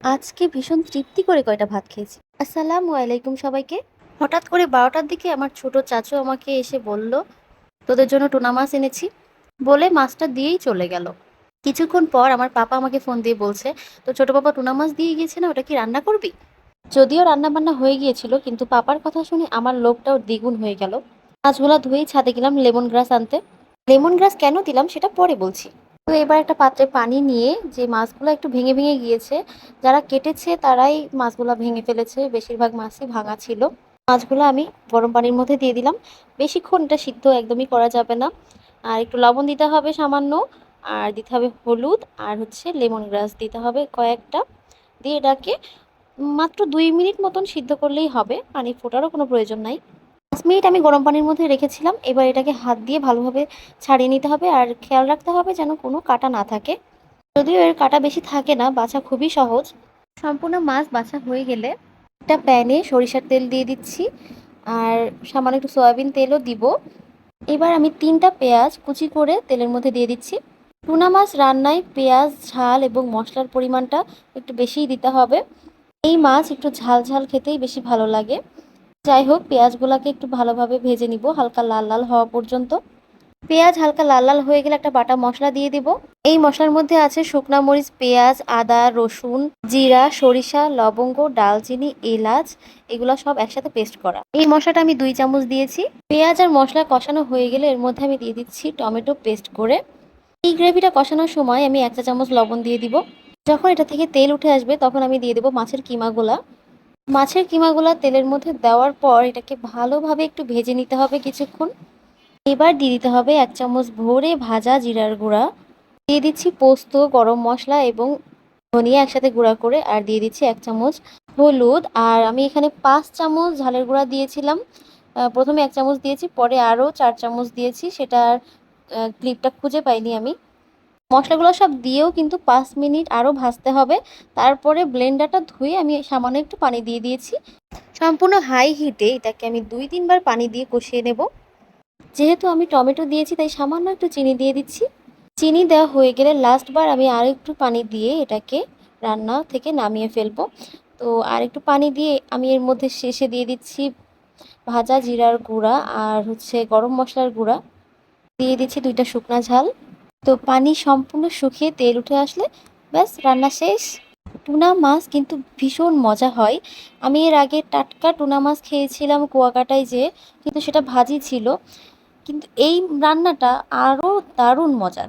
আজকে ভীষণ তৃপ্তি করে কয়টা ভাত খেয়েছি। আসসালামু আলাইকুম সবাইকে। হঠাৎ করে বারোটার দিকে আমার ছোট চাচু আমাকে এসে বলল, তোদের জন্য টুনা মাছ এনেছি। বলে মাছটা দিয়েই চলে গেল। কিছুক্ষণ পর আমার পাপা আমাকে ফোন দিয়ে বলছে তো ছোট পাপা টুনা মাছ দিয়ে গিয়েছে না, ওটা কি রান্না করবি? যদিও রান্না বান্না হয়ে গিয়েছিল, কিন্তু পাপার কথা শুনে আমার লোভটাও দ্বিগুণ হয়ে গেল। মাছগুলা ধুয়েই ছাদে গেলাম লেমন গ্রাস আনতে। লেমন গ্রাস কেন দিলাম সেটা পরে বলছি। তো এবার একটা পাত্রে পানি নিয়ে যে মাছগুলো একটু ভেঙে ভেঙে গিয়েছে, যারা কেটেছে তারাই মাছগুলো ভেঙে ফেলেছে। বেশিরভাগ মাছই ভাঙা ছিল। মাছগুলো আমি গরম পানির মধ্যে দিয়ে দিলাম। বেশিক্ষণ এটা সিদ্ধ একদমই করা যাবে না। আর একটু লবণ দিতে হবে সামান্য, আর দিতে হবে হলুদ, আর হচ্ছে লেমন গ্রাস দিতে হবে কয়েকটা। দিয়ে এটাকে মাত্র দুই মিনিট মতন সিদ্ধ করলেই হবে। পানি ফোটারও কোনো প্রয়োজন নাই। পাঁচ মিনিট আমি গরম পানির মধ্যে রেখেছিলাম। এবার এটাকে হাত দিয়ে ভালোভাবে ছাড়িয়ে নিতে হবে আর খেয়াল রাখতে হবে যেন কোনো কাটা না থাকে। যদিও এর কাটা বেশি থাকে না, বাছা খুবই সহজ। সম্পূর্ণ মাছ বাছা হয়ে গেলে একটা প্যানে সরিষার তেল দিয়ে দিচ্ছি আর সামান্য একটু সয়াবিন তেলও দিব। এবার আমি তিনটা পেঁয়াজ কুচি করে তেলের মধ্যে দিয়ে দিচ্ছি। টুনা মাছ রান্নায় পেঁয়াজ, ঝাল এবং মশলার পরিমাণটা একটু বেশিই দিতে হবে। এই মাছ একটু ঝাল ঝাল খেতেই বেশি ভালো লাগে। যাই হোক, পেঁয়াজগুলোকে একটু ভালোভাবে ভেজে নিব, হালকা লাল লাল হওয়া পর্যন্ত। পেঁয়াজ হালকা লাল লাল হয়ে গেলে একটা বাটা মশলা দিয়ে দিব। এই মশলার মধ্যে আছে শুকনা মরিচ, পেঁয়াজ, আদা, রসুন, জিরা, সরিষা, লবঙ্গ, ডালচিনি, এলাচ, এগুলো সব একসাথে পেস্ট করা। এই মশলাটা আমি দুই চামচ দিয়েছি। পেঁয়াজ আর মশলা কষানো হয়ে গেলে এর মধ্যে আমি দিয়ে দিচ্ছি টমেটো পেস্ট করে। এই গ্রেভিটা কষানোর সময় আমি এক চা চামচ লবণ দিয়ে দিব। যখন এটা থেকে তেল উঠে আসবে, তখন আমি দিয়ে দেবো মাছের কিমাগুলা। মাছের কিমাগুলা তেলের মধ্যে দেওয়ার পর এটাকে ভালোভাবে একটু ভেজে নিতে হবে কিছুক্ষণ। এবার দিয়ে দিতে হবে এক চামচ ভরে ভাজা জিরার গুঁড়া। দিয়ে দিচ্ছি পোস্ত, গরম মশলা এবং ধনিয়া একসাথে গুঁড়া করে আর দিয়ে দিচ্ছি এক চামচ হলুদ। আর আমি এখানে পাঁচ চামচ ঝালের গুঁড়া দিয়েছিলাম। প্রথমে এক চামচ দিয়েছি, পরে আরও চার চামচ দিয়েছি। সেটার ক্লিপটা খুঁজে পাইনি আমি। মশলাগুলো সব দিয়েও কিন্তু পাঁচ মিনিট আরও ভাজতে হবে। তারপরে ব্লেন্ডারটা ধুয়ে আমি সামান্য একটু পানি দিয়ে দিয়েছি। সম্পূর্ণ হাই হিটে এটাকে আমি দুই তিনবার পানি দিয়ে কষিয়ে নেব। যেহেতু আমি টমেটো দিয়েছি, তাই সামান্য একটু চিনি দিয়ে দিচ্ছি। চিনি দেওয়া হয়ে গেলে লাস্টবার আমি আর একটু পানি দিয়ে এটাকে রান্না থেকে নামিয়ে ফেলব। তো আর একটু পানি দিয়ে আমি এর মধ্যে শেষে দিয়ে দিচ্ছি ভাজা জিরার গুঁড়া আর হচ্ছে গরম মশলার গুঁড়া। দিয়ে দিচ্ছি দুইটা শুকনা ঝাল। তো পানি সম্পূর্ণ শুকিয়ে তেল উঠে আসলে ব্যাস, রান্না শেষ। টুনা মাছ কিন্তু ভীষণ মজা হয়। আমি এর আগে টাটকা টুনা মাছ খেয়েছিলাম কুয়াকাটায় যে, কিন্তু সেটা ভাজি ছিল। কিন্তু এই রান্নাটা আরও দারুণ মজার।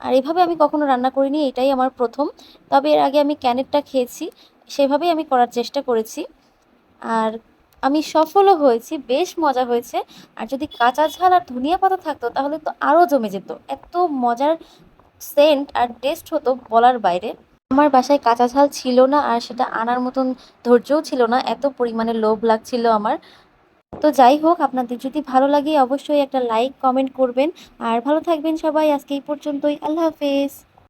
আর এভাবে আমি কখনো রান্না করিনি, এটাই আমার প্রথম। তবে এর আগে আমি ক্যানেটটা খেয়েছি, সেভাবেই আমি করার চেষ্টা করেছি। আর আমি সফলও হয়েছি, বেশ মজা হয়েছে। আর যদি কাঁচা ঝাল আর ধনিয়া পাতা থাকতো, তাহলে তো আরও জমে যেত। এত মজার সেন্ট আর টেস্ট হতো বলার বাইরে। আমার বাসায় কাঁচা ঝাল ছিল না আর সেটা আনার মতন ধৈর্যও ছিল না, এত পরিমাণে লোভ লাগছিল আমার। তো যাই হোক, আপনাদের যদি ভালো লাগে অবশ্যই একটা লাইক কমেন্ট করবেন। আর ভালো থাকবেন সবাই, আজকে এই পর্যন্তই। আল্লাহ হাফেজ।